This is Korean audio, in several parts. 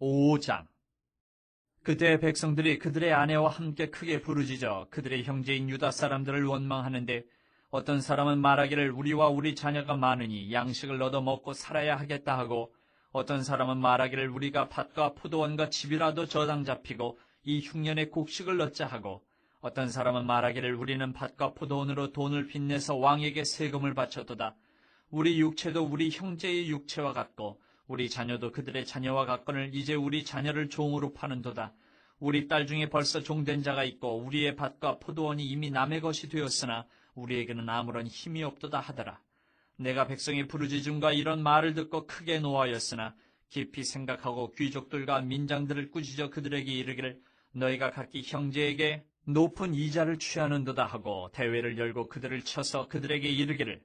5장 그때 백성들이 그들의 아내와 함께 크게 부르짖어 그들의 형제인 유다 사람들을 원망하는데 어떤 사람은 말하기를 우리와 우리 자녀가 많으니 양식을 얻어 먹고 살아야 하겠다 하고 어떤 사람은 말하기를 우리가 밭과 포도원과 집이라도 저당 잡히고 이 흉년에 곡식을 얻자 하고 어떤 사람은 말하기를 우리는 밭과 포도원으로 돈을 빚내서 왕에게 세금을 바쳤도다. 우리 육체도 우리 형제의 육체와 같고 우리 자녀도 그들의 자녀와 같거늘 이제 우리 자녀를 종으로 파는도다. 우리 딸 중에 벌써 종된 자가 있고 우리의 밭과 포도원이 이미 남의 것이 되었으나 우리에게는 아무런 힘이 없도다 하더라. 내가 백성의 부르짖음과 이런 말을 듣고 크게 노하였으나 깊이 생각하고 귀족들과 민장들을 꾸짖어 그들에게 이르기를 너희가 각기 형제에게 높은 이자를 취하는도다 하고 대회를 열고 그들을 쳐서 그들에게 이르기를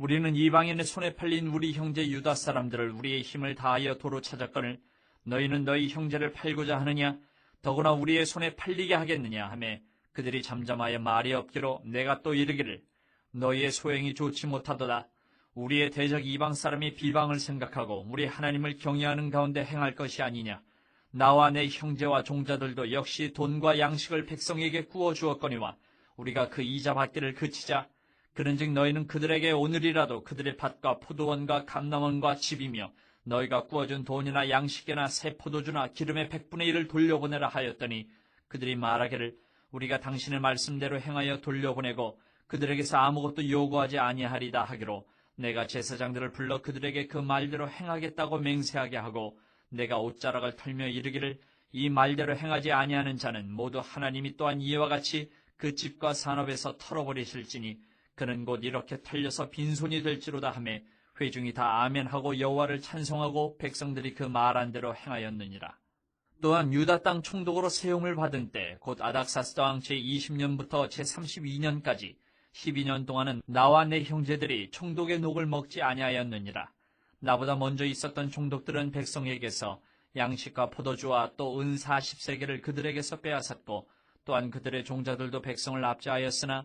우리는 이방인의 손에 팔린 우리 형제 유다 사람들을 우리의 힘을 다하여 도로 찾았거늘 너희는 너희 형제를 팔고자 하느냐? 더구나 우리의 손에 팔리게 하겠느냐? 하매 그들이 잠잠하여 말이 없기로 내가 또 이르기를 너희의 소행이 좋지 못하도다. 우리의 대적 이방 사람이 비방을 생각하고 우리 하나님을 경외하는 가운데 행할 것이 아니냐? 나와 내 형제와 종자들도 역시 돈과 양식을 백성에게 구워 주었거니와 우리가 그 이자 받기를 그치자 그런즉 너희는 그들에게 오늘이라도 그들의 밭과 포도원과 감남원과 집이며 너희가 구워준 돈이나 양식이나 새 포도주나 기름의 백분의 일을 돌려보내라 하였더니 그들이 말하기를 우리가 당신의 말씀대로 행하여 돌려보내고 그들에게서 아무것도 요구하지 아니하리다 하기로 내가 제사장들을 불러 그들에게 그 말대로 행하겠다고 맹세하게 하고 내가 옷자락을 털며 이르기를 이 말대로 행하지 아니하는 자는 모두 하나님이 또한 이와 같이 그 집과 산업에서 털어버리실지니 그는 곧 이렇게 털려서 빈손이 될지로다 하매 회중이 다 아멘하고 여호와를 찬송하고 백성들이 그 말한 대로 행하였느니라. 또한 유다 땅 총독으로 세움을 받은 때 곧 아닥사스 왕 제20년부터 제32년까지 12년 동안은 나와 내 형제들이 총독의 녹을 먹지 아니하였느니라. 나보다 먼저 있었던 총독들은 백성에게서 양식과 포도주와 또 은 40세계를 그들에게서 빼앗았고 또한 그들의 종자들도 백성을 압제하였으나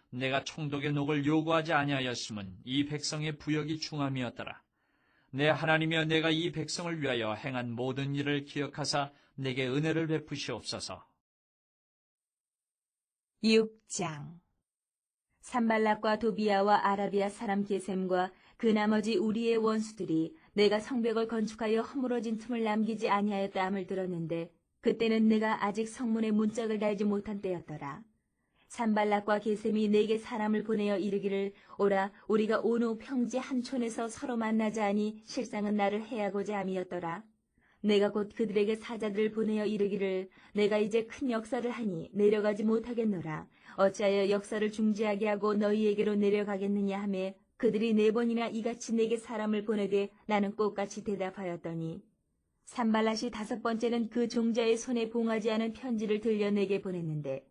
내가 총독의 녹을 요구하지 아니하였음은 이 백성의 부역이 중함이었더라. 내 하나님이여 내가 이 백성을 위하여 행한 모든 일을 기억하사 내게 은혜를 베푸시옵소서. 6장 산발락과 도비아와 아라비아 사람 게셈과 그 나머지 우리의 원수들이 내가 성벽을 건축하여 허물어진 틈을 남기지 아니하였다 함을 들었는데 그때는 내가 아직 성문에 문짝을 달지 못한 때였더라. 산발락과 게셈이 내게 사람을 보내어 이르기를 오라 우리가 오노 평지 한 촌에서 서로 만나자 하니 실상은 나를 해하고자 함이었더라. 내가 곧 그들에게 사자들을 보내어 이르기를 내가 이제 큰 역사를 하니 내려가지 못하겠노라. 어찌하여 역사를 중지하게 하고 너희에게로 내려가겠느냐 하매 그들이 네 번이나 이같이 내게 사람을 보내되 나는 꽃같이 대답하였더니 산발랏이 다섯 번째는 그 종자의 손에 봉하지 않은 편지를 들려 내게 보냈는데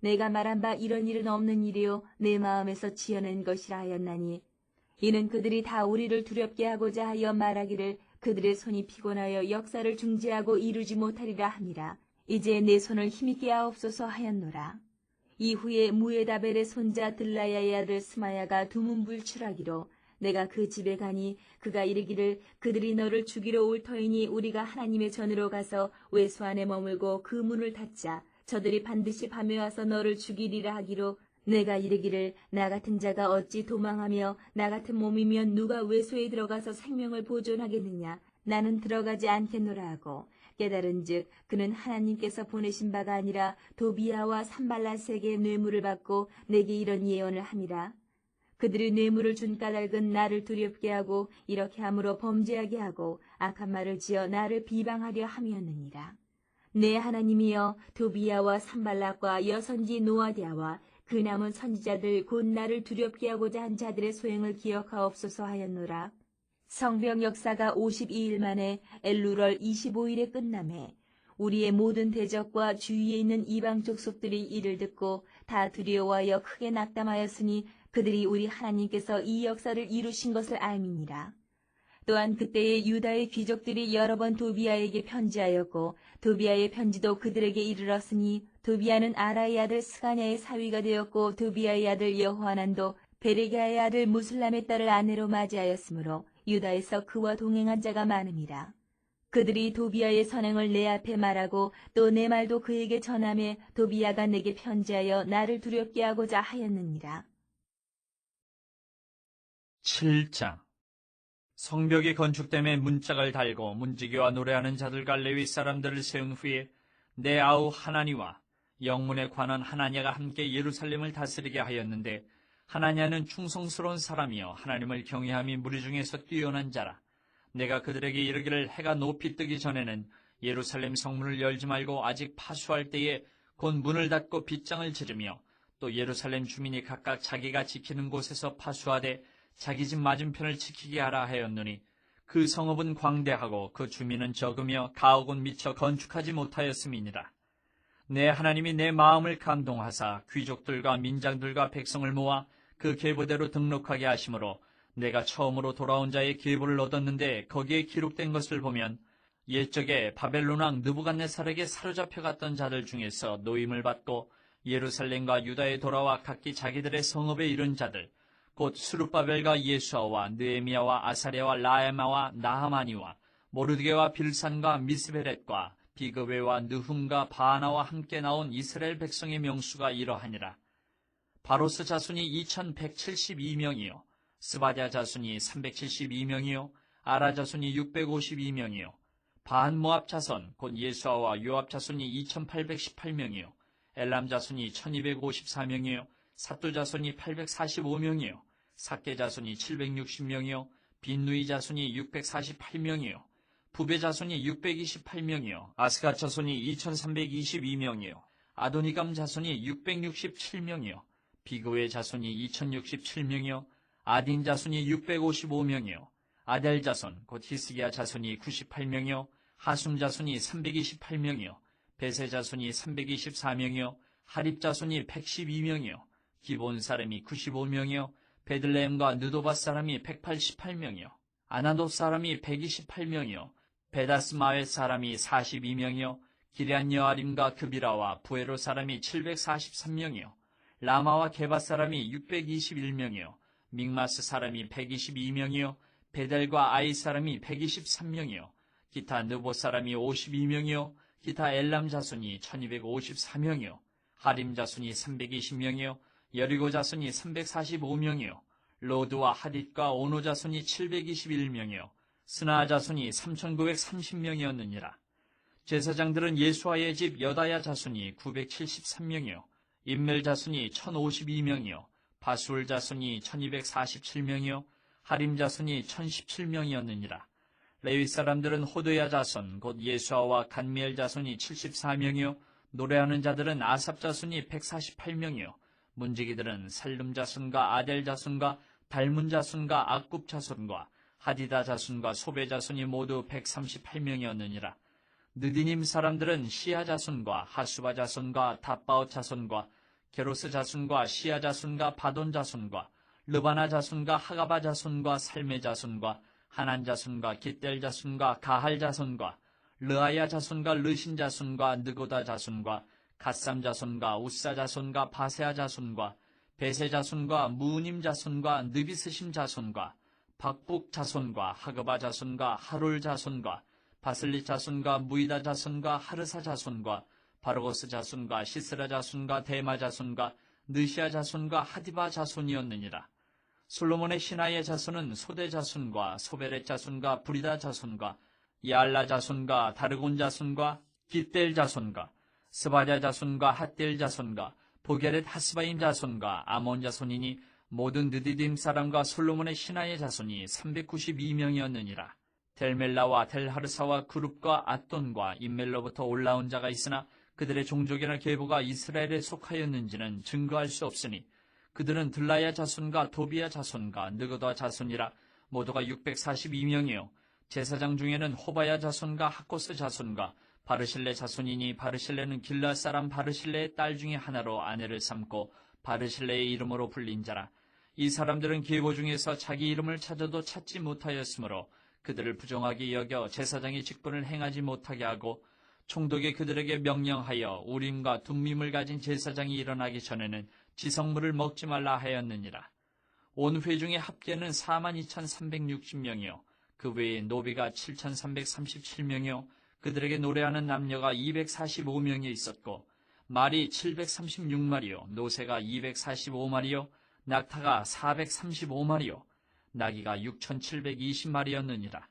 내가 말한 바 이런 일은 없는 일이요. 내 마음에서 지어낸 것이라 하였나니. 이는 그들이 다 우리를 두렵게 하고자 하여 말하기를 그들의 손이 피곤하여 역사를 중지하고 이루지 못하리라 함이라. 이제 내 손을 힘있게 하옵소서 하였노라. 이후에 무에다벨의 손자 들라야의 아들 스마야가 두문불출하기로 내가 그 집에 가니 그가 이르기를 그들이 너를 죽이러 올 터이니 우리가 하나님의 전으로 가서 외수 안에 머물고 그 문을 닫자 저들이 반드시 밤에 와서 너를 죽이리라 하기로 내가 이르기를 나 같은 자가 어찌 도망하며 나 같은 몸이면 누가 외소에 들어가서 생명을 보존하겠느냐 나는 들어가지 않겠노라 하고 깨달은즉 그는 하나님께서 보내신 바가 아니라 도비아와 산발라세게 뇌물을 받고 내게 이런 예언을 함이라. 그들이 뇌물을 준 까닭은 나를 두렵게 하고 이렇게 함으로 범죄하게 하고 악한 말을 지어 나를 비방하려 함이었느니라. 내 하나님이여 도비아와 산발락과 여선지 노아디아와 그 남은 선지자들 곧 나를 두렵게 하고자 한 자들의 소행을 기억하옵소서 하였노라. 성병 역사가 52일 만에 엘루럴 25일에 끝남에 우리의 모든 대적과 주위에 있는 이방 족속들이 이를 듣고 다 두려워하여 크게 낙담하였으니 그들이 우리 하나님께서 이 역사를 이루신 것을 알미니라. 또한 그때의 유다의 귀족들이 여러 번 도비아에게 편지하였고 도비아의 편지도 그들에게 이르렀으니 도비아는 아라의 아들 스가냐의 사위가 되었고 도비아의 아들 여호하난도 베레가의 아들 무슬람의 딸을 아내로 맞이하였으므로 유다에서 그와 동행한 자가 많음이라. 그들이 도비아의 선행을 내 앞에 말하고 또 내 말도 그에게 전함에 도비아가 내게 편지하여 나를 두렵게 하고자 하였느니라. 7장 성벽이 건축됨에 문짝을 달고 문지기와 노래하는 자들과 레위 사람들을 세운 후에 내 아우 하나니와 영문에 관한 하나냐가 함께 예루살렘을 다스리게 하였는데 하나냐는 충성스러운 사람이요 하나님을 경외함이 무리 중에서 뛰어난 자라. 내가 그들에게 이르기를 해가 높이 뜨기 전에는 예루살렘 성문을 열지 말고 아직 파수할 때에 곧 문을 닫고 빗장을 지르며 또 예루살렘 주민이 각각 자기가 지키는 곳에서 파수하되 자기 집 맞은편을 지키게 하라 하였노니 그 성읍은 광대하고 그 주민은 적으며 가옥은 미처 건축하지 못하였음이니라. 내 하나님이 내 마음을 감동하사 귀족들과 민장들과 백성을 모아 그 계보대로 등록하게 하심으로 내가 처음으로 돌아온 자의 계보를 얻었는데 거기에 기록된 것을 보면 옛적에 바벨론 왕 느부갓네살에게 사로잡혀 갔던 자들 중에서 노임을 받고 예루살렘과 유다에 돌아와 각기 자기들의 성읍에 이른 자들 곧 수르바벨과 예수아와 느에미아와 아사랴와 라에마와 나하마니와 모르드게와 빌산과 미스베렛과 비그웨와 느훔과 바나와 함께 나온 이스라엘 백성의 명수가 이러하니라. 바로스 자손이 2172명이요. 스바냐 자손이 372명이요. 아라 자손이 652명이요. 반모압 자손 곧 예수아와 요압 자손이 2818명이요. 엘람 자손이 1254명이요. 사뚜 자손이 845명이요 사케 자손이 760명이요 빈누이 자손이 648명이요 부베 자손이 628명이요 아스가 자손이 2322명이요 아도니감 자손이 667명이요 비그웨 자손이 2067명이요 아딘 자손이 655명이요 아델 자손 곧 히스기야 자손이 98명이요 하숨 자손이 328명이요 베세 자손이 324명이요 하립 자손이 112명이요 기본 사람이 95명이요 베들레헴과 느도바 사람이 188명이요. 아나도 사람이 128명이요. 베다스마의 사람이 42명이요. 기리안 여아림과 그비라와 부에로 사람이 743명이요. 라마와 게바 사람이 621명이요. 믹마스 사람이 122명이요. 베델과 아이 사람이 123명이요. 기타 느보 사람이 52명이요. 기타 엘람 자손이 1254명이요. 하림 자손이 320명이요 여리고 자손이 345명이요. 로드와 하릿과 오노 자손이 721명이요. 스나 자손이 3930명이었느니라. 제사장들은 예수아의 집 여다야 자손이 973명이요. 인멜 자손이 1052명이요. 바술 자손이 1247명이요. 하림 자손이 1017명이었느니라. 레위 사람들은 호드야 자손 곧 예수아와 간미엘 자손이 74명이요. 노래하는 자들은 아삽 자손이 148명이요 문지기들은 살름 자손과 아델 자손과 달문 자손과 악굽 자손과 하디다 자손과 소베 자손이 모두 138명이었느니라. 느디님 사람들은 시아 자손과 하수바 자손과 다바옷 자손과 게로스 자손과 시아 자손과 바돈 자손과 르바나 자손과 하가바 자손과 살메 자손과 하난 자손과 기델 자손과 가할 자손과 르아야 자손과 르신 자손과 느고다 자손과 갓삼 자손과 우사 자손과 바세아 자손과 베세 자손과 무님 자손과 느비스심 자손과 박북 자손과 하그바 자손과 하룰 자손과 바슬리 자손과 무이다 자손과 하르사 자손과 바르고스 자손과 시스라 자손과 데마 자손과 느시아 자손과 하디바 자손이었느니라. 솔로몬의 신하의 자손은 소대 자손과 소베렛 자손과 브리다 자손과 야알라 자손과 다르곤 자손과 깃델 자손과 스바랴 자손과 핫델 자손과 보게렛 하스바임 자손과 아몬 자손이니 모든 느디딤 사람과 솔로몬의 신하의 자손이 392명이었느니라. 델멜라와 델하르사와 그룹과 앗돈과 인멜로부터 올라온 자가 있으나 그들의 종족이나 계보가 이스라엘에 속하였는지는 증거할 수 없으니 그들은 들라야 자손과 도비야 자손과 느그다 자손이라 모두가 642명이요 제사장 중에는 호바야 자손과 하코스 자손과 바르실레 자손이니 바르실레는 길라 사람 바르실레의 딸 중에 하나로 아내를 삼고 바르실레의 이름으로 불린 자라 이 사람들은 계보 중에서 자기 이름을 찾아도 찾지 못하였으므로 그들을 부정하게 여겨 제사장의 직분을 행하지 못하게 하고 총독이 그들에게 명령하여 우림과 둠밈을 가진 제사장이 일어나기 전에는 지성물을 먹지 말라 하였느니라. 온 회중의 합계는 42,360명이요. 그 외에 노비가 7,337명이요. 그들에게 노래하는 남녀가 245명이 있었고 말이 736마리요. 노새가 245마리요. 낙타가 435마리요. 나귀가 6,720마리였느니라.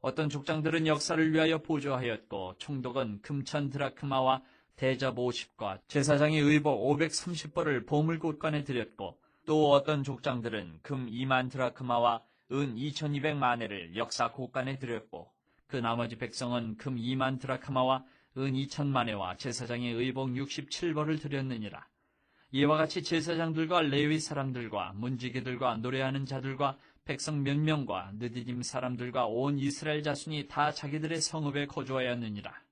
어떤 족장들은 역사를 위하여 보조하였고 총독은 금천 드라크마와 대접 50과 제사장의 의복 530벌을 보물곳간에 드렸고 또 어떤 족장들은 금 2만 드라크마와 은 2200만회를 역사 곳간에 드렸고 그 나머지 백성은 금 2만 드라크마와 은 2천만회와 제사장의 의복 67벌을 드렸느니라. 이와 같이 제사장들과 레위 사람들과 문지기들과 노래하는 자들과 백성 몇 명과 느디딤 사람들과 온 이스라엘 자손이 다 자기들의 성읍에 거주하였느니라.